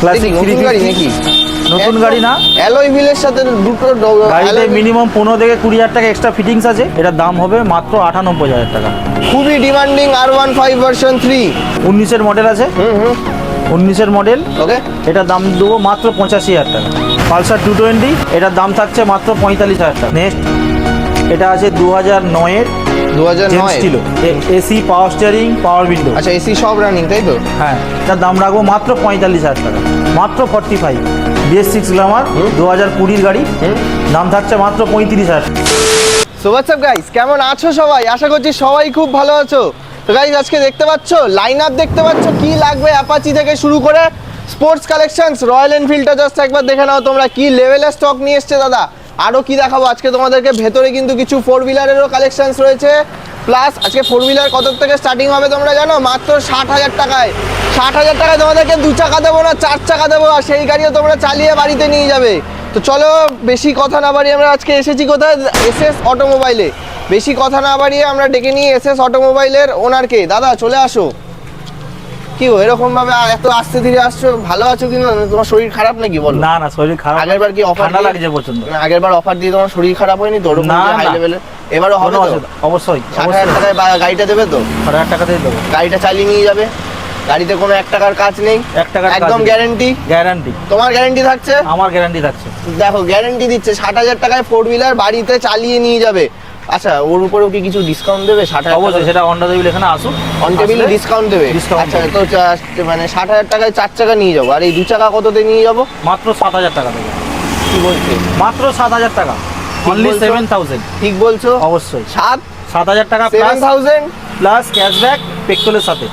Classic নতুন গাড়ি নাকি? নতুন গাড়ি না? অ্যালয় হুইলের সাথে দুটো গাড়িতে মিনিমাম পনেরো থেকে কুড়ি হাজার টাকা এক্সট্রা ফিটিংস আছে। এটার দাম হবে মাত্র আটানব্বই হাজার টাকা। খুবই ডিমান্ডিং আর ওয়ান ফাইভ ভার্সন থ্রি উনিশের মডেল আছে? উনিশের মডেল ওকে এটার দাম দেবো মাত্র পঁচাশি হাজার টাকা। পালসার টু টোয়েন্টি এটার দাম থাকছে মাত্র পঁয়তাল্লিশ হাজার টাকা। নেক্সট এটা আছে দু হাজার নয়ের দু হাজার নয়। ছিল AC power steering power window আচ্ছা এসি সব রানিং তাই তো? হ্যাঁ দাম রাখব মাত্র পঁয়তাল্লিশ হাজার টাকা। মাত্র forty five BS six Glamour দু হাজার কুড়ির গাড়ি। দাম থাকছে মাত্র পঁয়ত্রিশ হাজার। সো হোয়াটসঅ্যাপ গাইস কেমন আছো সবাই? আশা করছি সবাই খুব ভালো আছো। তো গাইস আজকে দেখতে পাচ্ছো লাইন আপ দেখতে পাচ্ছো কি লাগবে অ্যাপাচি থেকে শুরু করে স্পোর্টস কালেকশনস রয়্যাল এনফিল্ডটা জাস্ট একবার দেখে নাও তোমরা কি লেভেলের স্টক নিয়ে এসছে দাদা? আরও কি দেখাবো? আজকে তোমাদেরকে ভেতরে কিন্তু কিছু ফোর হুইলারেরও কালেকশনস রয়েছে। প্লাস আজকে ফোর হুইলার কত থেকে স্টার্টিং হবে তোমরা জানো? মাত্র ষাট হাজার টাকায়। ষাট হাজার টাকায় তোমাদেরকে দু চাকা দেবো না, চার চাকা দেবো, আর সেই গাড়িও তোমরা চালিয়ে বাড়িতে নিয়ে যাবে। তো চলো, বেশি কথা না বাড়িয়ে আমরা আজকে এসেছি কোথায়? এস এস অটোমোবাইলে। বেশি কথা না বাড়িয়ে আমরা ডেকে নিয়ে এস এস অটোমোবাইলের ওনারকে দাদা, চলে আসো। কি এরকম ভাবে এত আস্তে ধীরে আসছো? ভালো আছো কি না তোমার শরীর খারাপ নাকি বলো? না না শরীর খারাপ আগের বার কি অফার ঠান্ডা লাগছে প্রচণ্ড আগের বার অফার দিয়ে তোমার শরীর খারাপ হয়নি ওরকম না, হাই লেভেলে এবারও হবে তো? অবশ্যই ষাট হাজার অবশ্যই। টাকায় গাড়িটা দেবে তো? ষাট হাজার টাকাতেই দেবো। গাড়িটা চালিয়ে নিয়ে যাবে। গাড়িতে কোনো এক টাকার কাজ নেই। এক টাকার একদম। গ্যারেন্টি গ্যারান্টি তোমার গ্যারেন্টি থাকছে? আমার গ্যারান্টি থাকছে। দেখো গ্যারেন্টি দিচ্ছে। ষাট হাজার টাকায় ফোর হুইলার বাড়িতে চালিয়ে নিয়ে যাবে। আচ্ছা ওর উপরেও কি কিছু ডিসকাউন্ট দেবে? ষাট হাজার অবশ্যই সেটা অন্ডা দেবিল এখানে আসুক। অন টেবিলে ডিসকাউন্ট দেবে। আচ্ছা তো মানে ষাট হাজার টাকায় চার চাকা নিয়ে যাব। আর এই দু চাকা কততে নিয়ে যাব? মাত্র সাত হাজার টাকা দেবে। কি বলছে? মাত্র সাত হাজার টাকা। অনলি সেভেন থাউজেন্ড ঠিক বলছো? অবশ্যই। সাত? সাত হাজার টাকা প্লাস থাউজেন্ড প্লাস ক্যাশব্যাক পেট্রোলের সাথে।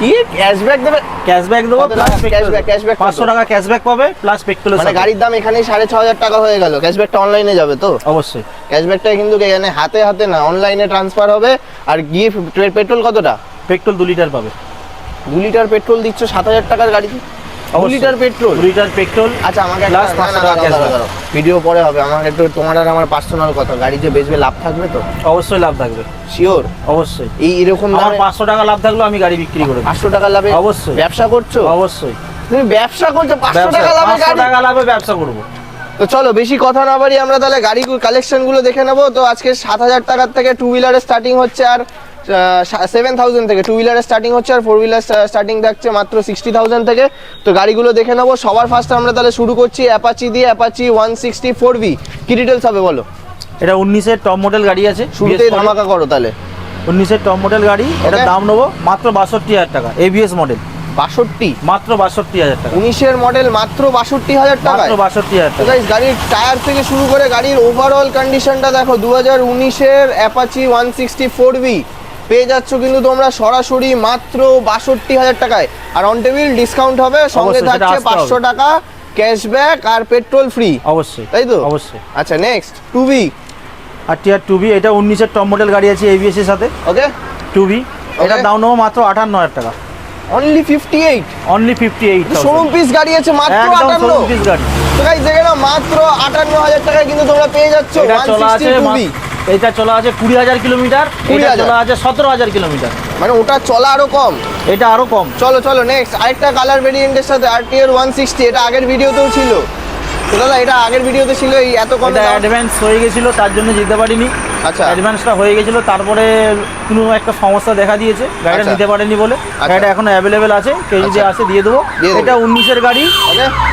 কি? ক্যাশব্যাক দেবে? ক্যাশব্যাক দেবো প্লাস cashback? cashback পাঁচশো টাকা ক্যাশব্যাক পাবে প্লাস পেট্রোল মানে গাড়ির দাম এখানেই সাড়ে ছ হাজার টাকা হয়ে গেল। ক্যাশব্যাকটা অনলাইনে যাবে তো? অবশ্যই। ক্যাশব্যাকটা কিন্তু এখানে হাতে হাতে না অনলাইনে ট্রান্সফার হবে। আর গিয়ে পেট্রোল কতটা? পেট্রোল দু লিটার পাবে। দু লিটার পেট্রোল দিচ্ছ সাত হাজার টাকার গাড়িতে? অবশ্যই। Litre petrol? Litre petrol. আচ্ছা আমাকে পাঁচশো টাকা। ভিডিও পরে হবে। আমার একটু তোমার আর আমার পার্সোনাল কথা। গাড়ি যে বেচবে লাভ থাকবে তো? অবশ্যই লাভ থাকবে। শিওর অবশ্যই। এই এরকম আমার পাঁচশো টাকা লাভ থাকলেও আমি গাড়ি বিক্রি করে পাঁচশো টাকা লাভে অবশ্যই। ব্যবসা করছ? অবশ্যই। তুমি ব্যবসা করছ পাঁচশো টাকা লাভে পাঁচশো গাড়ি টাকা লাভে ব্যবসা করব। তো চলো বেশি কথা না বাড়ি আমরা তাহলে গাড়ি কালেকশনগুলো দেখে নেব। তো আজকে সাত হাজার টাকার থেকে টু হুইলারের স্টার্টিং হচ্ছে আর সেভেন থাউজেন্ড থেকে টু হুইলারের স্টার্টিং হচ্ছে আর ফোর হুইলার স্টার্টিং থাকছে মাত্র সিক্সটি থাউজেন্ড থেকে। তো গাড়িগুলো দেখে নেব সবার ফার্স্ট আমরা তাহলে শুরু করছি অ্যাপাচি দিয়ে Apache one sixty four V কি ডিটেলস হবে বলো? এটা উনিশের টপ মডেল গাড়ি আছে শুরুতেই ধামাকা করো তাহলে। উনিশের টপ মডেল গাড়ি এটার দাম নেব মাত্র বাষট্টি হাজার টাকা এবিএস মডেল বাষট্টি? মাত্র বাষট্টি হাজার টাকা। উনিশের মডেল মাত্র বাষট্টি হাজার টাকা মাত্র বাষট্টি হাজার টাকা। গাড়ির টায়ার থেকে শুরু করে গাড়ির ওভারঅল কন্ডিশনটা দেখো দু হাজার উনিশের Apache one sixty four B পেয়ে যাচ্ছ কিন্তু তোমরা সরাসরি মাত্র বাষট্টি হাজার টাকায়। আর অন টেবিল ডিসকাউন্ট হবে সঙ্গে থাকছে পাঁচশো। টাকা ক্যাশব্যাক আর পেট্রোল ফ্রি অবশ্যই তাই তো? অবশ্যই। আচ্ছা নেক্সট টু বি আর টিয়ার টু বি এটা উনিশের টপ মডেল গাড়ি আছে এবিএস এর সাথে। ওকে টু বি এটার দাম নেব মাত্র আটান্ন হাজার টাকা। Only fifty eight only fifty eight showroom piece গাড়ি আছে মাত্র আটান্ন। পিস গাড়ি। তো দেখে নাও মাত্র আটান্ন হাজার টাকায় কিন্তু তোমরা পেয়ে যাচ্ছ এটা চলা আছে এটা চলা আছে কুড়ি হাজার কিলোমিটার এটা। চলা আছে সতেরো হাজার কিলোমিটার। মানে ওটা চলা আরও কম? এটা আরও কম। চলো চলো নেক্সট আরেকটা কালার ভেরিয়েন্টের সাথে আর আরটিআর ওয়ান সিক্সটি এটা আগের ভিডিওতেও ছিল। তো দাদা এটা আগের ভিডিওতে ছিল এই এত কম এটা অ্যাডভান্স হয়ে গেছিল তার জন্য যেতে পারিনি। আচ্ছা। অ্যাডভান্সটা হয়ে গেছিল তারপরে কোনো একটা সমস্যা দেখা দিয়েছে। গাড়িটা আচ্ছা। নিতে পারেনি বলে। গাড়িটা এখন অ্যাভেলেবেল আছে কেউ যদি আচ্ছা। আসে দিয়ে দেবো। এটা উনিশের গাড়ি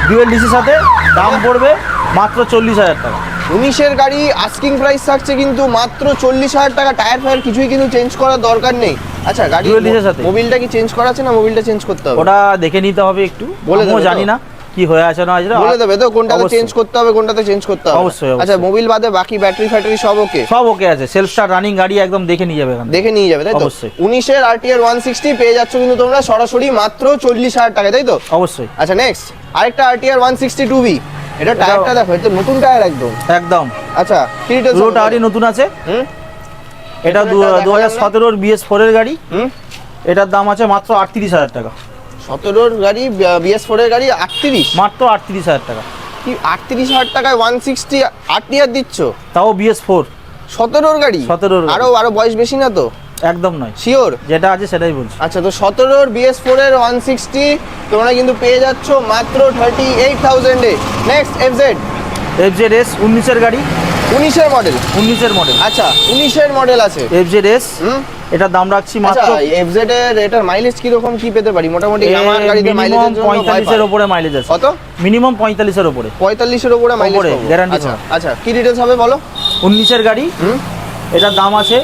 ডুয়েল ডিসির সাথে দাম পড়বে মাত্র চল্লিশ হাজার টাকা। উনিশের গাড়ি আস্কিং প্রাইস থাকছে কিন্তু মাত্র চল্লিশ হাজার টাকা। টায়ার ফায়ার কিছুই কিন্তু চেঞ্জ করার দরকার নেই। আচ্ছা গাড়ি সাথে? মোবিলটা কি চেঞ্জ করা আছে না মোবিলটা চেঞ্জ করতে হবে? ওটা দেখে নিতে হবে একটু। বলে দেবে? জানি না কি হয়ে আছে না আছে বলে দেবে তো কোনটাতে চেঞ্জ করতে হবে কোনটাতে চেঞ্জ করতে হবে। অবশ্যই। আচ্ছা মোবিল বাদে বাকি ব্যাটারি ফ্যাটারি সব ওকে সব ওকে আছে। সেলফ স্টার রানিং গাড়ি একদম দেখে নিয়ে যাবে এখান দেখে নিয়ে যাবে তাই তো? অবশ্যই। উনিশের আরটিআর ওয়ান সিক্সটি পেয়ে যাচ্ছ কিন্তু তোমরা সরাসরি মাত্র চল্লিশ হাজার টাকা তাই তো? অবশ্যই। আচ্ছা নেক্সট আরেকটা RTR one sixty two B এটা টায়ারটা দেখো এটা নতুন টায়ার একদম। একদম। আচ্ছা কি ডিটেলস পুরো টায়ারই নতুন আছে। হুম? এটা দু হাজার? সতেরোর বিএস ফোরের গাড়ি। হুম? এটার দাম আছে মাত্র আটত্রিশ হাজার টাকা। সতেরোর গাড়ি বিএস ফোরের গাড়ি আটত্রিশ? মাত্র আটত্রিশ হাজার টাকা। কি আটত্রিশ হাজার টাকায় ওয়ান সিক্সটি আট ইয়ার দিচ্ছ? তাও বিএস ফোর সতেরোর গাড়ি? 17 র গাড়ি। আরও আরও বয়স বেশি না তো? একদম নয়। শিওর যেটা আছে সেটাই বলছি। আচ্ছা তো সতেরোর বিএস ফোর এর ওয়ান সিক্সটি তোমরা কিন্তু পেয়ে যাচ্ছ মাত্র thirty eight থাউজেন্ডে next FZ F Z S উনিশের গাড়ি। উনিশের মডেল উনিশের মডেল আচ্ছা উনিশের মডেল আছে। এফ জেড এস এটার দাম রাখছি আচ্ছা মাত্র এফজেড এর এটার মাইলেজ কীরকম কি পেতে পারি? মোটামুটি আমার গাড়িতে জন্য ভয় পঁয়তাল্লিশের ওপরে মাইলেজ আছে। কত? মিনিমাম পঁয়তাল্লিশের ওপরে। পঁয়তাল্লিশের উপরে মাইলেজ ওপরে, guarantee আচ্ছা সহ। আচ্ছা কি ডিটেলস হবে বলো? উনিশের গাড়ি হুম? এটার দাম আছে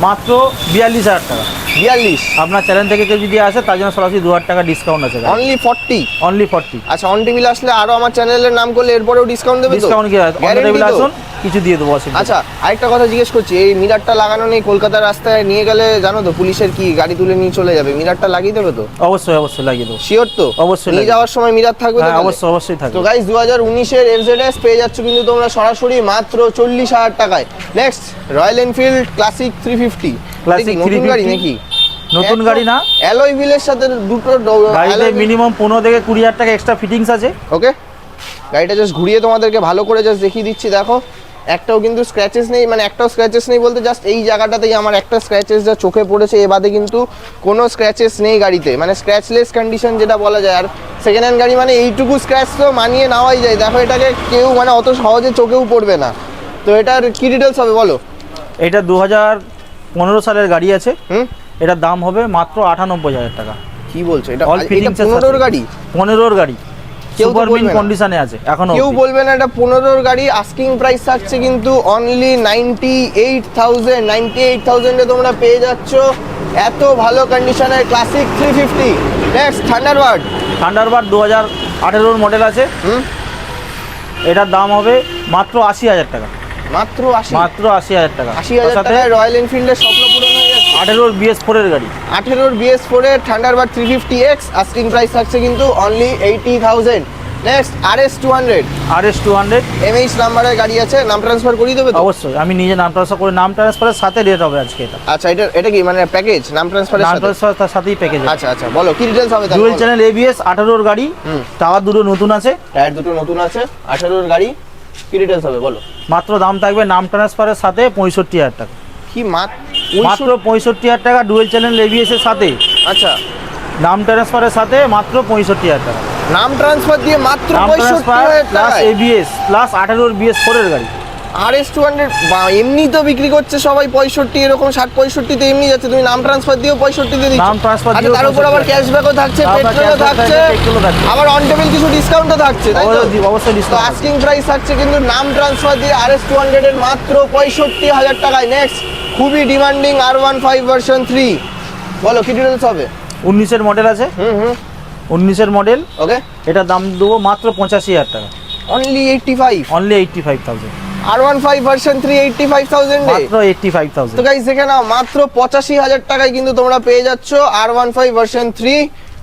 মাত্র বিয়াল্লিশ হাজার টাকা। বিয়াল্লিশ। আপনার চ্যানেল থেকে কেউ যদি আসে তার জন্য সরাসরি দু হাজার টাকা ডিসকাউন্ট আছে অনলি ফর্টি অনলি ফর্টি আচ্ছা অন টেবিল আসলে আরও আমার চ্যানেলের নাম করলে এরপরেও ডিসকাউন্ট দেবে ডিসকাউন্ট কি? অন টেবিল আসুন কিছু দিয়ে দেবো অসুবিধা। আচ্ছা আরেকটা কথা জিজ্ঞেস করছি এই মিরারটা লাগানো নেই কলকাতার রাস্তায় নিয়ে গেলে জানো তো পুলিশের কি গাড়ি তুলে নিয়ে চলে যাবে? মিরারটা লাগিয়ে দেবে তো? অবশ্যই অবশ্যই লাগিয়ে দেবো। শিওর তো? অবশ্যই নিয়ে যাওয়ার সময় মিরার থাকবে হ্যাঁ অবশ্যই অবশ্যই থাকবে। তো গাইস দু হাজার উনিশের এফজেডএস পেয়ে যাচ্ছ কিন্তু তোমরা সরাসরি মাত্র চল্লিশ হাজার টাকায়। Next Royal Enfield Classic three fifty Classic নতুন গাড়ি নাকি? নতুন গাড়ি না? অ্যালয় হুইলের সাথে দুটো গাড়িতে মিনিমাম পনেরো থেকে কুড়ি হাজার টাকা এক্সট্রা ফিটিংস আছে। ওকে গাড়িটা জাস্ট ঘুরিয়ে তোমাদেরকে ভালো করে জাস্ট দেখিয়ে দিচ্ছি দেখো। একটাও কিন্তু স্ক্র্যাচেস নেই মানে একটাও স্ক্র্যাচেস নেই বলতে জাস্ট এই জায়গাটাতেই আমার একটা স্ক্র্যাচেস যা চোখে পড়েছে এ বাদে কিন্তু কোনো স্ক্র্যাচেস নেই গাড়িতে। মানে স্ক্র্যাচলেস কন্ডিশন যেটা বলা যায় আর সেকেন্ড হ্যান্ড গাড়ি মানে এইটুকু স্ক্র্যাচ তো মানিয়ে নেওয়াই যায়। দেখো এটাকে কেউ মানে অত সহজে চোখেও পড়বে না। তো এটার কি ডিটেলস হবে বলো? এটা দু হাজার পনেরো সালের গাড়ি আছে। হুম? এটার দাম হবে মাত্র আটানব্বই হাজার টাকা। কি বলছো? এটা অল এটা ফিটিংস পনেরোর গাড়ি? পনেরোর গাড়ি। সুপার মিন কন্ডিশনে আছে এখনও কেউ বলবে না এটা পনেরোর গাড়ি আস্কিং প্রাইস থাকছে কিন্তু only ninety eight thousand ninety eight থাউজেন্ডে তোমরা পেয়ে যাচ্ছ। এত ভালো কন্ডিশনের Classic three fifty next Thunderbird Thunderbird দু হাজার আঠেরোর মডেল আছে। হুম? এটার দাম হবে মাত্র আশি হাজার টাকা। মাত্র আশি? মাত্র আশি হাজার টাকা। আশি হাজার টাকায় রয়্যাল এনফিল্ডের স্বপ্ন আঠেরোর বিএস ফোরের গাড়ি। আঠেরোর বিএস ফোরের Thunderbird three fifty X asking price থাকছে কিন্তু only eighty thousand next R S two hundred R S two hundred MH নাম্বারের গাড়ি আছে নাম ট্রান্সফার করিয়ে দেবে অবশ্যই আমি নিজে নাম ট্রান্সফার করে নাম ট্রান্সফারের সাথে রেট হবে আজকে এটা। আচ্ছা এটা এটা কি মানে প্যাকেজ নাম ট্রান্সফারের নাম ট্রান্সফার তার সাথেই প্যাকেজ আচ্ছা আচ্ছা বলো কি ডিটেলস হবে ডুয়েল। চ্যানেল এবিএস আঠারোর গাড়ি হুম। টাওয়ার দুটো নতুন আছে। টায়ার দুটো নতুন আছে আঠারোর গাড়ি কি ডিটেলস হবে বলো? মাত্র দাম থাকবে নাম ট্রান্সফারের সাথে পঁয়ষট্টি হাজার টাকা। কি মাত মাত্র পঁয়ষট্টি হাজার টাকা ডুয়েল চ্যানেল এবিএস সাথে। আচ্ছা। নাম ট্রান্সফারের সাথে মাত্র পঁয়ষট্টি হাজার টাকা। নাম ট্রান্সফার দিয়ে মাত্র পঁয়ষট্টি প্লাস এবিএস প্লাস আঠারোর বিএস ফোরের গাড়ি। আর এস টু হান্ড্রেড এমনি তো বিক্রি করছে সবাই পঁয়ষট্টি এরকম ষাট পঁয়ষট্টিতে এমনি যাচ্ছে। তুমি নাম ট্রান্সফার দিয়েও পঁয়ষট্টিতে দিচ্ছ। নাম transfer আচ্ছা, দিয়েও তার উপর আবার 65 ক্যাশব্যাকও থাকছে পেট্রোলও থাকছে। আবার অন টেবিল কিছু ডিসকাউন্টও থাকছে তাই তো? অবশ্যই- অবশ্যই ডিসকাউন্ট আস্কিং প্রাইস থাকছে কিন্তু নাম ট্রান্সফার দিয়ে আর এস টু হান্ড্রেডের মাত্র পঁয়ষট্টি হাজার টাকায়। নেক্সট খুবই demanding R one five version three বলো কি ডিটেলস হবে? উনিশের মডেল আছে। হুম হুম। উনিশের মডেল ওকে এটার দাম দেবো মাত্র পঁচাশি হাজার টাকা। Only eighty five only eighty five thousand R one five version three eighty five থাউজেন্ডে মাত্র এইটটি ফাইভ থাউজেন্ড তো গাইস দেখে নাও মাত্র পঁচাশি হাজার টাকায় কিন্তু তোমরা পেয়ে যাচ্ছ R one five version three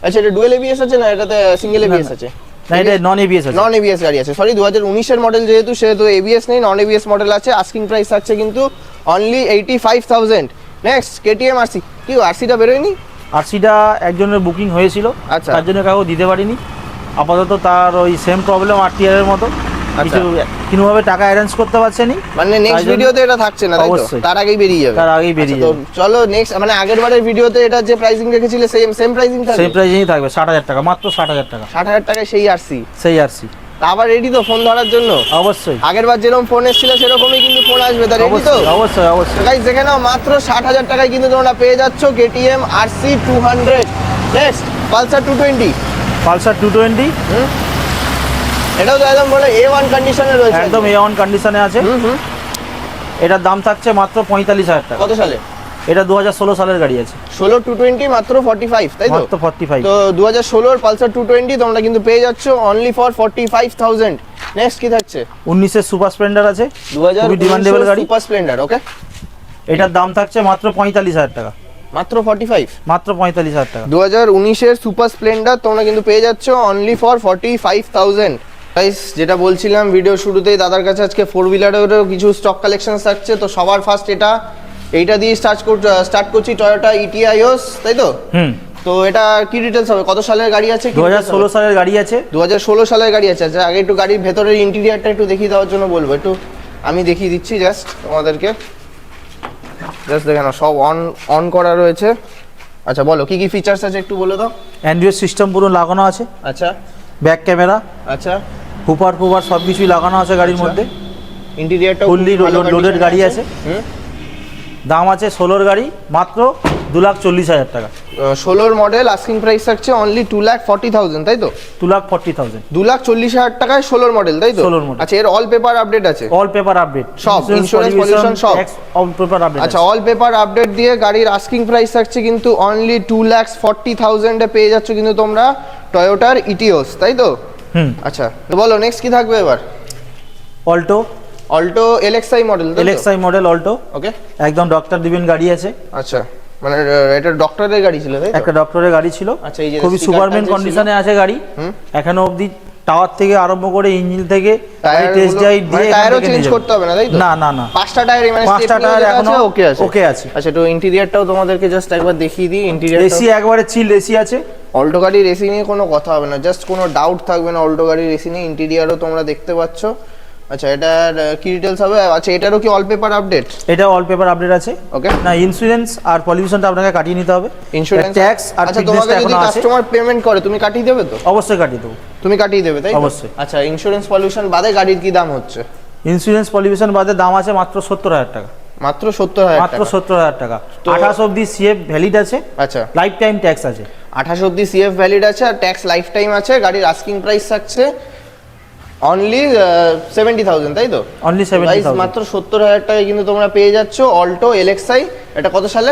আচ্ছা এটা ডুয়েল এবিএস আছে না? এটাতে সিঙ্গেল এবিএস। আছে? না এটা নন এবিএস আছে। নন এবিএস গাড়ি আছে। সরি দু হাজার উনিশের মডেল যেহেতু সেহেতু এবিএস নেই নন এবিএস মডেল আছে। আস্কিং প্রাইস থাকছে কিন্তু only eighty five thousand next KTM RC কি আরসিটা বেরোয়নি? আরসিটা একজনের বুকিং হয়েছিল। আচ্ছা। তার জন্য কাউকে দিতে পারিনি। আপাতত তার ওই সেম প্রবলেম আর টিআরের মতো। কিছু কোনোভাবে টাকা অ্যারেঞ্জ করতে পারছেনি? মানে নেক্সট ভিডিওতে এটা থাকছে না তাই তো। তার আগেই বেরিয়ে যাবে। তার আগেই বেরিয়ে আচ্ছা, যাবে। চলো নেক্সট মানে আগের বারের ভিডিওতে এটা যে প্রাইসিং রেখেছিলে সেম সেম প্রাইসিং থাকবে? সেই প্রাইসেই থাকবে ষাট হাজার টাকা মাত্র ষাট হাজার টাকা। ষাট হাজার টাকায় সেই আরসি সেই আরসি আবার রেডি তো ফোন ধরার জন্য? অবশ্যই। আগের বার যেরকম ফোন এসেছিল সেরকমই কিন্তু ফোন আসবে তা রেডি তো? অবশ্যই অবশ্যই গাইজ দেখে নাও মাত্র ষাট হাজার টাকায় কিন্তু তোমরা পেয়ে যাচ্ছ KTM RC two hundred next Pulsar two twenty Pulsar two twenty এটাও তো একদম বলে এ ওয়ান কন্ডিশনে রয়েছে। একদম এ ওয়ান কন্ডিশনে আছে। এটার দাম থাকছে মাত্র পঁয়তাল্লিশ হাজার টাকা। কত সালে? এটা দু হাজার ষোলো সালের গাড়ি আছে। ষোলো টু টোয়েন্টি মাত্র ফর্টি ফাইভ তাই তো? ফর্টি ফাইভ তো দু হাজার ষোলোর পালসার টু টোয়েন্টি তোমরা কিন্তু পেয়ে যাচ্ছ only for forty five thousand next কি থাকছে? উনিশের সুপার স্প্লেন্ডার আছে। দু হাজার গাড়ি। Super Splendor okay? এটার দাম থাকছে মাত্র পঁয়তাল্লিশ হাজার টাকা। মাত্র ফর্টি ফাইভ মাত্র পঁয়তাল্লিশ হাজার টাকা। দু হাজার উনিশের সুপার স্প্লেন্ডার তোমরা কিন্তু পেয়ে যাচ্ছ only for forty five thousand যেটা বলছিলাম ভিডিও শুরুতেই দাদার কাছে আজকে ফোর হুইলারেরও কিছু স্টক কালেকশন থাকছে তো সবার ফার্স্ট এটা এইটা দিয়ে স্টার্ট কর স্টার্ট করছি টয়োটা ইটিআইওস তাই তো? হুম। তো এটা কি ডিটেলস হবে? কত সালের গাড়ি আছে? দু হাজার ষোলো সালের গাড়ি আছে। দু হাজার ষোলো সালের গাড়ি আছে। আচ্ছা আগে একটু গাড়ির ভেতরের ইন্টেরিয়ারটা একটু দেখিয়ে দেওয়ার জন্য বলব। একটু আমি দেখিয়ে দিচ্ছি জাস্ট তোমাদেরকে। জাস্ট দেখে নাও সব অন অন করা রয়েছে। আচ্ছা বলো কি কি ফিচার্স আছে একটু বলে দাও। অ্যান্ড্রয়েড সিস্টেম পুরো লাগানো আছে। আচ্ছা। ব্যাক ক্যামেরা আচ্ছা। হুপার ফুপার সব কিছুই লাগানো আছে গাড়ির আচ্ছা। মধ্যে। ইন্টেরিয়রটা load- loaded গাড়ি আছে। দাম আছে ষোলোর গাড়ি মাত্র দু লাখ চল্লিশ হাজার টাকা। ষোলোর মডেল আস্কিং প্রাইস থাকছে only two lakh forty thousand তাই তো? টু লাখ ফর্টি থাউজেন্ড দু লাখ চল্লিশ হাজার টাকায় ষোলোর মডেল তাই তো? 16 র model। আচ্ছা এর অল পেপার আপডেট আছে? অল পেপার আপডেট সব, insurance, pollution সব। অল পেপার আপডেট আচ্ছা অল পেপার আপডেট দিয়ে গাড়ির আস্কিং প্রাইস থাকছে কিন্তু অনলি টু লাখ ফর্টি থাউজেন্ডে পেয়ে যাচ্ছ কিন্তু তোমরা টয়োটার ইটিওস তাই তো? হুম। আচ্ছা তো বলো নেক্সট কি থাকবে এবার? Alto Alto LXI model LXI model Alto okay একদম ডক্টর দিবেন গাড়ি আছে। আচ্ছা মানে এটা ডক্টরের গাড়ি ছিল তাই একটা ডক্টরের গাড়ি ছিল। আচ্ছা, এই যে খুবই সুপারম্যান। কন্ডিশনে আছে গাড়ি। হুম। এখনও অবধি টাওয়ার থেকে আরম্ভ করে ইঞ্জিন থেকে টেস্ট ড্রাইভ দিয়ে টায়ারও চেঞ্জ করতে হবে না তাই তো? না না না। পাঁচটা টায়ার মানে পাঁচটা টায়ার এখনও ওকে আছে। ওকে আছে। আচ্ছা তো ইন্টেরিয়রটাও তোমাদেরকে জাস্ট একবার দেখিয়ে দিই ইন্টেরিয়র এসি একবারে চিল এসি আছে। অল্টো গাড়ির এসি নিয়ে কোনো কথা হবে না জাস্ট কোনো ডাউট থাকবে না অল্টো গাড়ির এসি নিয়ে ইন্টেরিয়রও তোমরা দেখতে পাচ্ছ। আচ্ছা এটার কি ডিটেলস হবে? আচ্ছা এটারও কি অল পেপার আপডেট এটা অল পেপার আপডেট আছে। ওকে না ইন্স্যুরেন্স আর পলিউশনটা আপনাকে কাটিয়ে নিতে হবে। ইন্স্যুরেন্স ট্যাক্স আর আচ্ছা তোমাকে যদি কাস্টমার পেমেন্ট করে তুমি কাটিয়ে দেবে তো? অবশ্যই কাটিয়ে দেবো। তুমি কাটিয়ে দেবে তাই অবশ্যই। আচ্ছা ইন্স্যুরেন্স পলিউশন বাদে গাড়ির কি দাম হচ্ছে? ইন্স্যুরেন্স পলিউশন বাদে দাম আছে মাত্র সত্তর হাজার টাকা। মাত্র সত্তর হাজার মাত্র সত্তর হাজার টাকা। আঠাশ অবধি সিএফ ভ্যালিড আছে। আচ্ছা। লাইফ টাইম ট্যাক্স আছে। আঠাশ অব্দি সিএফ ভ্যালিড আছে আর ট্যাক্স লাইফ টাইম আছে গাড়ির আস্কিং প্রাইস থাকছে অনলি সেভেন্টি থাউজেন্ড তাই তো? অনলি সেভেন্টি মাত্র সত্তর হাজার টাকায় কিন্তু তোমরা পেয়ে যাচ্ছ অল্টো এলএক্সআই এটা কত সালে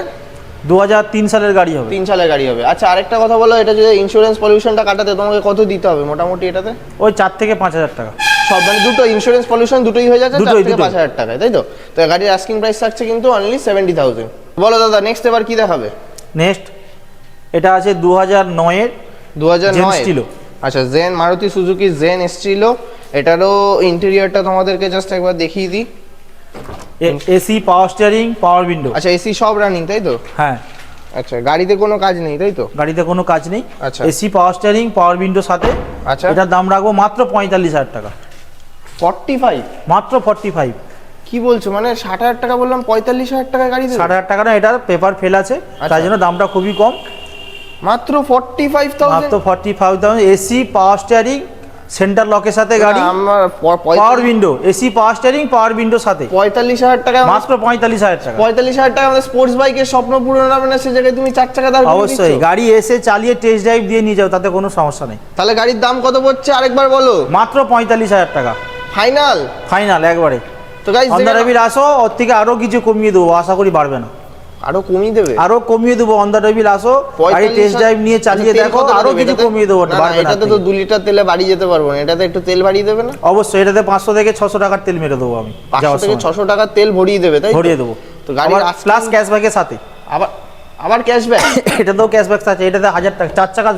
দু হাজার তিন সালের গাড়ি হবে। তিন সালের গাড়ি হবে। আচ্ছা আরেকটা কথা বলো এটা যদি ইন্স্যুরেন্স পলিউশনটা কাটাতে তোমাকে কত দিতে হবে মোটামুটি এটাতে? ওই চার থেকে পাঁচ হাজার টাকা। সব মানে দুটো ইন্স্যুরেন্স পলিউশন দুটোই হয়ে যাচ্ছে চার থেকে পাঁচ হাজার টাকায় তাই তো? তো গাড়ির আস্কিং প্রাইস থাকছে কিন্তু অনলি সেভেন্টি থাউজেন্ড বলো দাদা নেক্সট এবার কি দেখাবে? নেক্সট এটা আছে দু হাজার নয়ের দু হাজার নয়। আচ্ছা জেন মারুতি সুজুকি জেন এসছিল এটারও ইন্টেরিয়রটা তোমাদেরকে জাস্ট একবার দেখিয়ে দিই। AC power steering power window আচ্ছা এসি সব রানিং তাই তো? হ্যাঁ। আচ্ছা গাড়িতে কোনো কাজ নেই তাই তো? গাড়িতে কোনো কাজ নেই। আচ্ছা। AC power steering power window সাথে। আচ্ছা। এটার দাম রাখব মাত্র পঁয়তাল্লিশ হাজার টাকা। ফর্টি ফাইভ মাত্র ফর্টি ফাইভ কি বলছো? মানে ষাট হাজার টাকা বললাম পঁয়তাল্লিশ হাজার টাকা গাড়ি? ষাট হাজার টাকা না এটার পেপার ফেল আছে। আচ্ছা। তাই জন্য দামটা খুবই কম। মাত্র ফর্টি ফাইভ মাত্র thousand forty five thousand AC power steering centre লকের সাথে গাড়ি আমার power window AC power steering power window সাথে। পঁয়তাল্লিশ হাজার টাকা মাত্র পঁয়তাল্লিশ হাজার টাকা। পঁয়তাল্লিশ হাজার টাকা আমাদের স্পোর্টস বাইকের স্বপ্ন পূরণ হবে না সে জায়গায় তুমি চার চাকা দাঁড় অবশ্যই গাড়ি এসে চালিয়ে টেস্ট ড্রাইভ দিয়ে নিয়ে যাও তাতে কোনো সমস্যা নেই। তাহলে গাড়ির দাম কত পড়ছে? আরেকবার বলো। মাত্র পঁয়তাল্লিশ হাজার টাকা। ফাইনাল ফাইনাল একবারে। তো গাইস অন্ধারবির আসো ওর থেকে আরও কিছু কমিয়ে দেবো আশা করি বাড়বে না। আরও কমিয়ে দেবে? আরও কমিয়ে দেবো অন্ধারবির আসো গাড়ি 45 টেস্ট ড্রাইভ নিয়ে চালিয়ে দেখো আরও কিছু কমিয়ে দেবো না, এটাতে তো দু লিটার তেলে বাড়ি যেতে পারব না এটাতে একটু তেল বাড়িয়ে দেবে না? অবশ্যই এটাতে পাঁচশো থেকে ছশো টাকার তেল মেরে দেবো আমি পাঁচশো থেকে ছশো টাকার তেল ভরিয়ে দেবে তাই ভরিয়ে দেবো। তো গাড়ির প্লাস ক্যাশব্যাকের সাথে। আবার আবার ক্যাশব্যাক এটাতেও ক্যাশব্যাক আছে এটাতে হাজার টাকা চার চাকা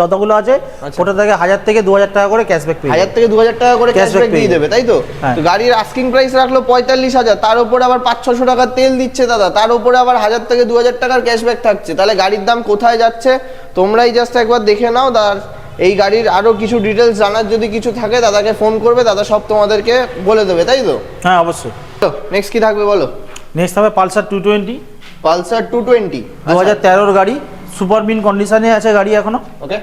যতগুলো আছে আচ্ছা। ওটা থেকে হাজার থেকে দু হাজার টাকা করে ক্যাশব্যাক পেয়ে হাজার থেকে দু হাজার টাকা করে ক্যাশব্যাক দিয়ে দেবে তাই তো? হ্যাঁ। তো গাড়ির আস্কিং প্রাইস রাখল পঁয়তাল্লিশ হাজার তার উপরে আবার পাঁচ ছশো টাকার তেল দিচ্ছে দাদা তার উপরে আবার হাজার থেকে দু হাজার টাকার ক্যাশব্যাক থাকছে। তাহলে গাড়ির দাম কোথায় যাচ্ছে? তোমরাই জাস্ট একবার দেখে নাও দাদার এই গাড়ির আরও কিছু ডিটেলস জানার যদি কিছু থাকে দাদাকে ফোন করবে দাদা সব তোমাদেরকে বলে দেবে তাই তো? হ্যাঁ অবশ্যই। তো নেক্সট কি থাকবে বলো? নেক্সট হবে Pulsar two twenty Pulsar two twenty দু হাজার তেরোর গাড়ি সুপার মিন কন্ডিশনে আছে গাড়ি এখনও? ওকে।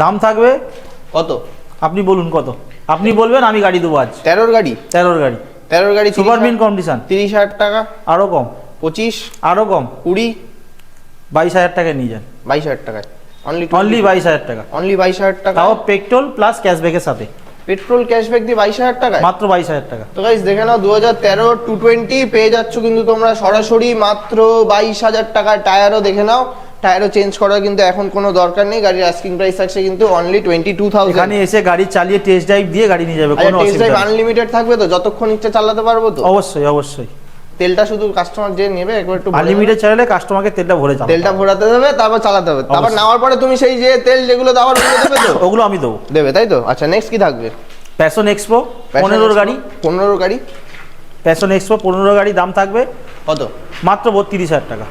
দাম থাকবে? কত? আপনি বলুন কত। আপনি বলবেন আমি গাড়ি দেবো আজ। তেরোর গাড়ি? তেরোর গাড়ি। তেরোর গাড়ি সুপার মিন কন্ডিশন তিরিশ হাজার টাকা। আরও কম। পঁচিশ। আরও কম। কুড়ি। বাইশ হাজার টাকায় নিয়ে যান। বাইশ হাজার টাকায়। অনলি অনলি বাইশ হাজার টাকা। অনলি বাইশ হাজার টাকা। তাও পেট্রোল প্লাস ক্যাশব্যাকের সাথে। পেট্রোল ক্যাশব্যাক দিয়ে বাইশ হাজার টাকা মাত্র বাইশ হাজার টাকা। তো গাইস দেখে নাও দু হাজার তেরো টু টোয়েন্টি পেয়ে যাচ্ছ কিন্তু তোমরা সরাসরি মাত্র বাইশ হাজার টাকা টায়ারও দেখে নাও। টায়ারও চেঞ্জ করার কিন্তু এখন কোনো দরকার নেই। গাড়ির আস্কিং প্রাইস থাকছে কিন্তু অনলি টোয়েন্টি টু এখানে থাউজেন্ড এসে গাড়ি চালিয়ে টেস্ট ড্রাইভ দিয়ে গাড়ি নিয়ে যাবে কোনো টেস্ট ড্রাইভ আনলিমিটেড থাকবে তো? যতক্ষণ ইচ্ছে চালাতে পারব তো? অবশ্যই অবশ্যই। তেলটা শুধু কাস্টমার যে নেবে একবার একটু। আনলিমিটেড চালালে কাস্টমারকে তেলটা ভরে যাবে তেলটা ভরাতে দেবে তারপর চালাতে হবে। তারপর নাওয়ার নেওয়ার পরে তুমি সেই যে তেল যেগুলো দেওয়ার ওগুলো দেবে তো? ওগুলো আমি দেবো। দেবে তাই তো? আচ্ছা নেক্সট কি থাকবে? প্যাশন এক্সপো পনেরোর গাড়ি। পনেরোর গাড়ি? প্যাশন এক্সপো পনেরো গাড়ি দাম থাকবে কত? মাত্র বত্রিশ হাজার টাকা।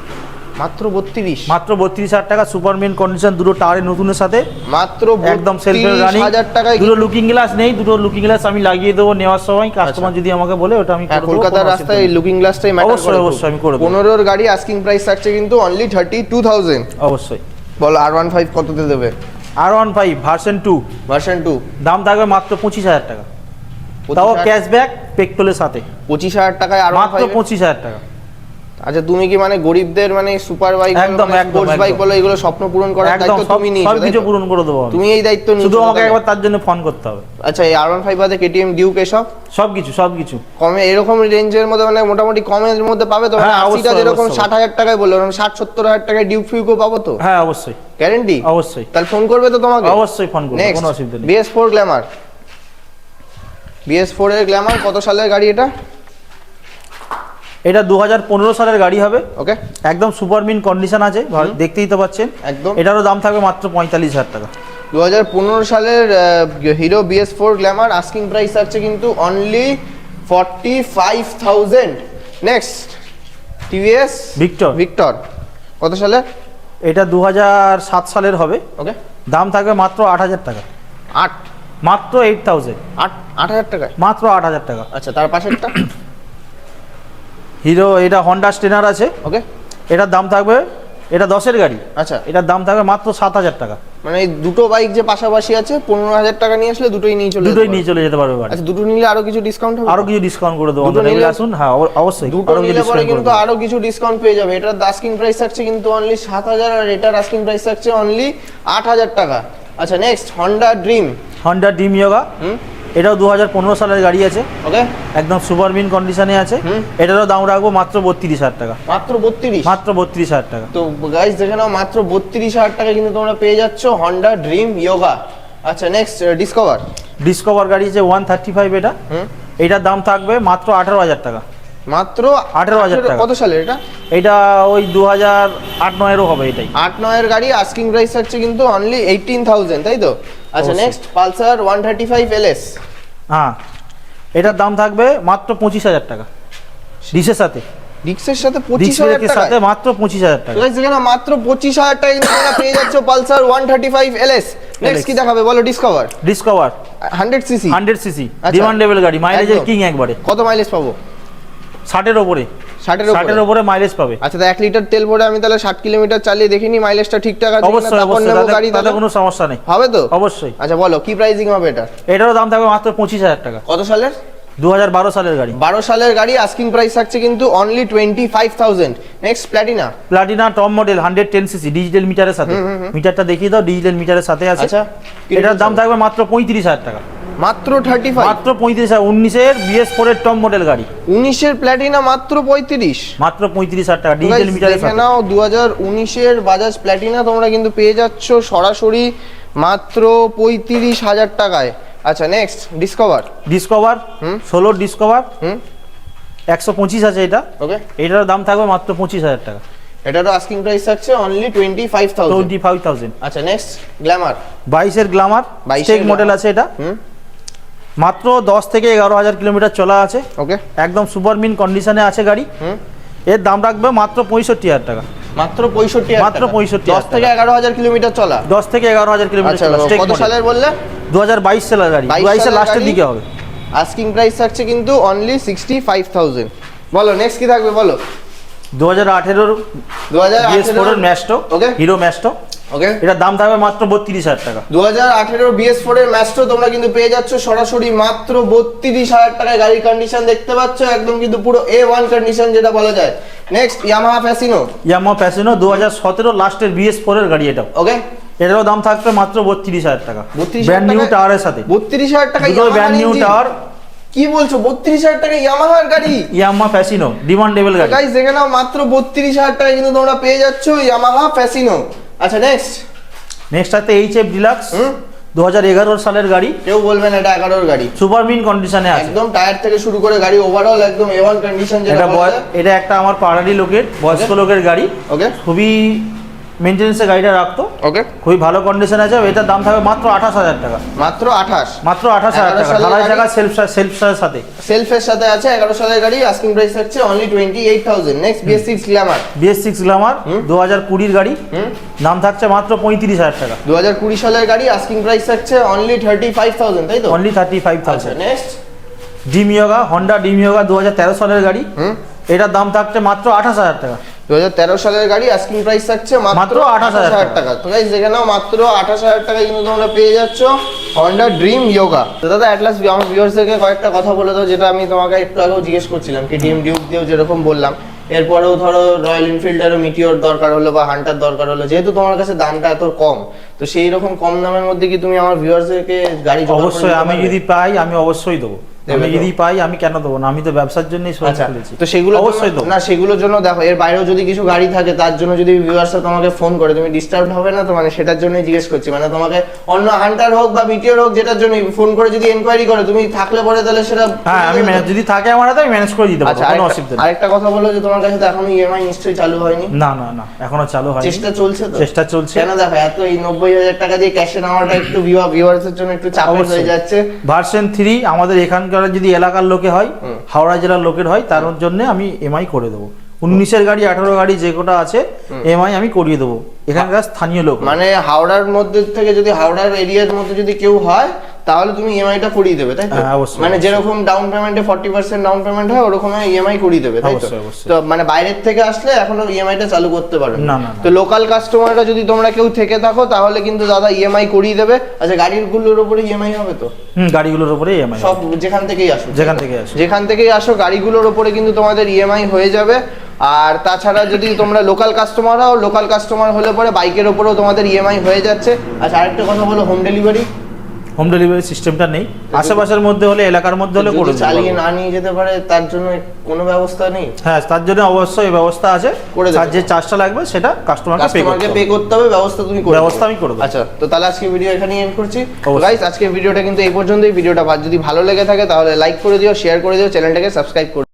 মাত্র বত্রিশ। মাত্র বত্রিশ হাজার টাকা সুপার মেন কন্ডিশন দুটো টায়ারের নতুনের সাথে। মাত্র একদম সেলফের 32 রানিং হাজার টাকায় দুটো লুকিং গ্লাস নেই দুটো লুকিং গ্লাস আমি লাগিয়ে দেবো নেওয়ার সময়। কাস্টমার যদি আমাকে বলে ওটা আমি আচ্ছা। হ্যাঁ কলকাতার রাস্তায় লুকিং গ্লাসটাই অবশ্যই, অবশ্যই, আমি করে দেবো। পনেরোর গাড়ি আস্কিং প্রাইস থাকছে কিন্তু অনলি থার্টি টু থাউজেন্ড অবশ্যই। বলো আর ওয়ান ফাইভ কততে দেবে? R one five version two version two দাম থাকবে মাত্র পঁচিশ হাজার টাকা। তাও ক্যাশব্যাক পেট্রোলের সাথে। পঁচিশ হাজার টাকায় আর মাত্র পঁচিশ হাজার টাকা। আচ্ছা তুমি কি মানে গরিবদের মানে সুপার বাইক একদম, স্পোর্টস বাইক একদম। বলো এগুলো স্বপ্ন পূরণ করার দায়িত্ব তুমি নিয়েছো সব কিছু পূরণ করে দেবো তুমি এই দায়িত্ব নিয়ে শুধু আমাকে একবার তার জন্য ফোন করতে হবে। আচ্ছা এই আর ওয়ান ফাইভ বাদে কেটিএম ডিউক এসব? সব কিছু সব কিছু। কমে এরকম রেঞ্জের মধ্যে মানে মোটামুটি কমের মধ্যে পাবে তো? মানে হ্যাঁ, আশিটা যেরকম। ষাট হাজার টাকায় বলল মানে ষাট সত্তর হাজার টাকায় ডিউক ফিউকও পাবো তো? হ্যাঁ অবশ্যই। গ্যারেন্টি অবশ্যই। তাহলে ফোন করবে তো তোমাকে? অবশ্যই ফোন করব কোনো অসুবিধা নেই। BS four Glamour BS four এর গ্ল্যামার কত সালের গাড়ি এটা? এটা দু হাজার পনেরো সালের গাড়ি হবে। ওকে একদম সুপার মিন কন্ডিশন আছে দেখতেই তো পাচ্ছেন। একদম। এটারও দাম থাকবে মাত্র পঁয়তাল্লিশ হাজার টাকা। দু হাজার পনেরো সালের Hero BS four Glamour asking price আছে কিন্তু only forty five thousand next TVS Victor Victor কত সালে? এটা দু সাত সালের হবে। ওকে দাম থাকবে মাত্র আট হাজার টাকা। আট। মাত্র এইট থাউজেন্ড আট আট হাজার টাকায়? মাত্র আট হাজার টাকা। আচ্ছা তার পাশেরটা? হিরো এটা হন্ডা স্টেনার আছে ওকে এটার দাম থাকবে এটা দশের গাড়ি। আচ্ছা। এটার দাম থাকবে মাত্র সাত হাজার টাকা। মানে এই দুটো বাইক যে পাশাপাশি আছে পনেরো হাজার টাকা নিয়ে আসলে দুটোই নিয়ে চলে দুটোই নিয়ে চলে যেতে পারবে। বাড়ি আচ্ছা দুটো নিলে আরও কিছু ডিসকাউন্ট হবে? আরও কিছু ডিসকাউন্ট করে দেবো দুটো নিলে- আসুন হ্যাঁ অবশ্যই দুটো নিলে পরে কিন্তু। আরও কিছু ডিসকাউন্ট পেয়ে যাবে। এটার আস্কিং প্রাইস থাকছে কিন্তু অনলি সাত হাজার আর এটার আস্কিং প্রাইস থাকছে অনলি আট হাজার টাকা। আচ্ছা next Honda Dream Honda Dream Yuga হুম? এটাও দু হাজার পনেরো সালের গাড়ি আছে। ওকে। একদম সুপার মিন কন্ডিশনে আছে। এটারও দাম রাখব মাত্র বত্রিশ হাজার টাকা। মাত্র বত্রিশ? মাত্র বত্রিশ হাজার টাকা। তো গাইস দেখে নাও মাত্র বত্রিশ হাজার টাকা কিন্তু তোমরা পেয়ে যাচ্ছ হন্ডা ড্রিম ইয়োগা আচ্ছা নেক্সট ডিসকভার ডিসকভার গাড়ি আছে ওয়ান থার্টি ফাইভ এটা এটার দাম থাকবে মাত্র আঠারো হাজার টাকা। মাত্র 18,000 টাকা। কত সালের এটা? এটা ওই দু হাজার আট নয়েরও হবে এটাই। আট নয়ের গাড়ি আস্কিং প্রাইস থাকছে কিন্তু অনলি এইটিন থাউজেন্ড তাই তো? আচ্ছা next Pulsar one thirty five L S হ্যাঁ এটার দাম থাকবে মাত্র পঁচিশ হাজার টাকা। ডিসের সাথে। ডিক্সের সাথে পঁচিশ হাজার সাথে মাত্র পঁচিশ হাজার টাকা। গাইস মাত্র পঁচিশ হাজার টাকা কিন্তু তোমরা পেয়ে যাচ্ছ Pulsar one thirty five L S next কি দেখাবে? বলো Discover Discover hundred CC hundred CC. Demandable গাড়ি মাইলেজের কিং একবারে। কত মাইলেজ পাবো? ষাটের ওপরে। ষাটের ষাটের ওপরে মাইলেজ পাবে। আচ্ছা তো এক লিটার তেল ভরে আমি তাহলে ষাট কিলোমিটার চালিয়ে দেখিনি মাইলেজটা ঠিকঠাক আছে অবশ্যই অবশ্যই গাড়ি তাহলে কোনো সমস্যা নেই। হবে তো? অবশ্যই। আচ্ছা বলো কি প্রাইসিং হবে এটা এটারও দাম থাকবে মাত্র পঁচিশ হাজার টাকা। কত সালের? দু বারো সালের গাড়ি। বারো সালের গাড়ি আস্কিং প্রাইস থাকছে কিন্তু only twenty five thousand next Platina Platina top model hundred ten CC digital মিটারের সাথে। মিটারটা দেখিয়ে দাও ডিজিটাল মিটারের সাথে আছে। আচ্ছা এটার দাম থাকবে মাত্র পঁয়ত্রিশ হাজার টাকা। মাত্র থার্টি মাত্র পঁয়ত্রিশ হাজার উনিশের বিএস ফোরের টপ মডেল গাড়ি। উনিশের প্ল্যাটিনা মাত্র পঁয়ত্রিশ। মাত্র পঁয়ত্রিশ হাজার টাকা ডিজিটাল মিটারের দেখে নাও দু হাজার উনিশের বাজাজ প্ল্যাটিনা তোমরা কিন্তু পেয়ে যাচ্ছ সরাসরি মাত্র পঁয়ত্রিশ হাজার টাকায়। আচ্ছা নেক্সট ডিসকভার ডিসকভার হুম। ষোলো ডিসকভার হুম। একশো পঁচিশ আছে এটা। ওকে এটার দাম থাকবে মাত্র পঁচিশ হাজার টাকা। এটারও আস্কিং প্রাইস থাকছে only twenty five thousand twenty five thousand আচ্ছা নেক্সট গ্ল্যামার বাইশের গ্লামার 22 স্টেক এর মডেল আছে এটা। হুম। মাত্র দশ থেকে এগারো হাজার কিলোমিটার চলা আছে। ওকে একদম সুপার মিন কন্ডিশনে আছে গাড়ি। এর দাম রাখবে মাত্র পঁয়ষট্টি হাজার টাকা। মাত্র পঁয়ষট্টি মাত্র 65,000 দশ থেকে এগারো হাজার কিলোমিটার চলা। দশ থেকে এগারো হাজার কিলোমিটার আচ্ছা কত সালের বললে? দু হাজার বাইশ সালের গাড়ি 22 বাইশের লাস্টের দিকে হবে। আস্কিং প্রাইস থাকছে কিন্তু অনলি সিক্সটি ফাইভ থাউজেন্ড বলো নেক্সট কি থাকবে বলো? দু হাজার আঠেরোর দু হাজার ম্যাস্টো ওকে হিরো ম্যাস্টো ওকে এটার দাম থাকবে মাত্র বত্রিশ হাজার টাকা। দু হাজার আঠেরো বিএস ফোর এর ম্যাচটা তোমরা কিন্তু পেয়ে যাচ্ছ সরাসরি মাত্র বত্রিশ হাজার টাকায় গাড়ির কন্ডিশন দেখতে পাচ্ছ একদম কিন্তু পুরো এ ওয়ান কন্ডিশন যেটা বলা যায়। Next Yamaha Fascino Yamaha Fascino দু হাজার সতেরো লাস্টের বিএস ফোরের গাড়ি এটাও। ওকে এটারও দাম থাকবে মাত্র বত্রিশ হাজার টাকা। ব্র্যান্ড নিউ টাওয়ারের সাথে। বত্রিশ হাজার টাকা ব্র্যান্ড নিউ টাওয়ার কি বলছো? বত্রিশ হাজার টাকা ইয়ামাহার গাড়ি? ইয়ামা প্যাসিনো ডিমান্ডেবল গাড়ি। গাইস দেখে নাও মাত্র বত্রিশ হাজার টাকা কিন্তু তোমরা পেয়ে যাচ্ছ ইয়ামাহা ফ্যাসিনো আচ্ছা নেক্সট নেক্সট আছে এইচ এফ ডিলাক্স। দু হাজার এগারো সালের গাড়ি। কেউ বলবেন এটা এগারোর গাড়ি। সুপার মিন কন্ডিশনে আছে। একদম টায়ার থেকে শুরু করে গাড়ি ওভারঅল একদম এ ওয়ান কন্ডিশন যেটা এটা একটা আমার পাড়ারি লোকের বয়স্ক লোকের গাড়ি। ওকে। খুবই মেনটেন্সে গাড়িটা রাখতো। ওকে খুবই ভালো কন্ডিশন আছে এটার দাম থাকবে মাত্র আঠাশ হাজার টাকা। মাত্র আঠাশ? মাত্র আঠাশ হাজার টাকা। 11 সালের ঢালাই গাড়ি। টাকা সেলফ সেলফ সাথে। সেলফের সাথে আছে এগারো সালের গাড়ি আস্কিং প্রাইস থাকছে only twenty eight thousand next BS six Glamour BS six Glamour দু হাজার কুড়ির গাড়ি। দাম থাকছে মাত্র পঁয়ত্রিশ হাজার টাকা। দু হাজার কুড়ি সালের গাড়ি আস্কিং প্রাইস থাকছে অনলি থার্টি ফাইভ থাউজেন্ড তাই তো? Only thirty five thousand next ডিমিওগা Honda ডিমিওগা দু হাজার তেরো সালের গাড়ি। এটার দাম থাকছে মাত্র আঠাশ হাজার টাকা। দু হাজার তেরো সালের গাড়ি আস্কিং প্রাইস থাকছে মাত্র আঠাশ 28,000 হাজার টাকা। তো গাইজ দেখে নাও মাত্র আঠাশ হাজার টাকা কিন্তু তোমরা পেয়ে যাচ্ছ হন্ডা ড্রিম ইয়োগা তো দাদা অ্যাটলাস আমার ভিউয়ার্সদেরকে কয়েকটা কথা বলে দাও যেটা আমি তোমাকে একটু আগেও জিজ্ঞেস করছিলাম কি ডিম ডিউক দিয়েও যেরকম বললাম। এরপরেও ধরো রয়্যাল এনফিল্ডেরও মিটিওর দরকার হলো বা হান্টার দরকার হলো যেহেতু তোমার কাছে দামটা এত কম তো সেই রকম কম দামের মধ্যে কি তুমি আমার ভিউয়ার্সদেরকে গাড়ি অবশ্যই আমি যদি পাই আমি অবশ্যই দেবে। আমি যদি পাই আমি কেন দেবো না? আমি তো ব্যবসার জন্যই আচ্ছা খুলেছি তো সেগুলো অবশ্যই দেবো। না সেগুলোর জন্য দেখো এর বাইরেও যদি কিছু গাড়ি থাকে তার জন্য যদি ভিউয়ার্সরা তোমাকে ফোন করে তুমি ডিস্টার্ব হবে না তো? মানে সেটার জন্যই জিজ্ঞেস করছি। মানে তোমাকে অন্য হান্টার হোক বা মিটিওর হোক যেটার জন্য ফোন করে যদি এনকোয়ারি করে তুমি থাকলে পরে তাহলে সেটা হ্যাঁ আমি যদি থাকে আমার হাতে আমি ম্যানেজ করে দিতে পারব আচ্ছা কোনো অসুবিধা নেই। আরেকটা কথা বলো যে তোমার কাছে তো এখনও ইএমআই নিশ্চয়ই চালু হয়নি। না না না এখনও চালু হয়নি। চেষ্টা চলছে তো? চেষ্টা চলছে। কেন দেখো এত এই নব্বই হাজার টাকা দিয়ে ক্যাশে নেওয়াটা একটু ভিউয়ার্সের জন্য একটু চাপের হয়ে যাচ্ছে। ভার্সন থ্রি আমাদের এখানকার যদি এলাকার লোকে হয় হাওড়া জেলার লোকের হয় তার জন্য আমি এমআই করে দেবো। উনিশের গাড়ি আঠারো গাড়ি যে কোটা আছে এমআই আমি করিয়ে দেবো। এখানকার স্থানীয় লোক। মানে হাওড়ার মধ্যে থেকে যদি হাওড়ার এরিয়ার মধ্যে যদি কেউ হয় তাহলে তুমি ইএমআইটা করিয়ে দেবে তাই তো? হ্যাঁ, মানে যেরকম ডাউন পেমেন্টে ফর্টি পার্সেন্ট ডাউন পেমেন্ট হয় ওরকম ইএমআই করিয়ে দেবে তাই তো। তো মানে বাইরের থেকে আসলে এখনও ইএমআইটা চালু করতে পারবে না। তো লোকাল কাস্টমাররা যদি তোমরা কেউ থেকে থাকো তাহলে কিন্তু দাদা ইএমআই করিয়ে দেবে। আচ্ছা গাড়িরগুলোর উপরে ইএমআই হবে তো? হুম গাড়িগুলোর উপরে এমআই সব যেখান থেকেই আসো যেখান থেকে আসো যেখান থেকেই আসো গাড়িগুলোর ওপরে কিন্তু তোমাদের ইএমআই হয়ে যাবে। আর তাছাড়া যদি তোমরা লোকাল কাস্টমার হও লোকাল কাস্টমার হলে পরে বাইকের ওপরেও তোমাদের ইএমআই হয়ে যাচ্ছে। আচ্ছা আরেকটা কথা বলো হোম ডেলিভারি হোম ডেলিভারি সিস্টেমটা নেই। আশেপাশের মধ্যে হলে এলাকার মধ্যে হলে করে চালিয়ে না নিয়ে যেতে পারে তার জন্য কোনো ব্যবস্থা নেই? হ্যাঁ তার জন্য অবশ্যই ব্যবস্থা আছে। তার যে চার্জটা লাগবে সেটা কাস্টমারকে পে করতে পে হবে। করতে হবে ব্যবস্থা তুমি করে ব্যবস্থা আমি করে আচ্ছা তো তাহলে আজকে ভিডিও এখানেই এন্ড করছি। গাইস আজকে ভিডিওটা কিন্তু এই পর্যন্তই। ভিডিওটা যদি ভালো লেগে থাকে তাহলে লাইক করে দিও শেয়ার করে দিও চ্যানেলটাকে সাবস্ক্রাইব করে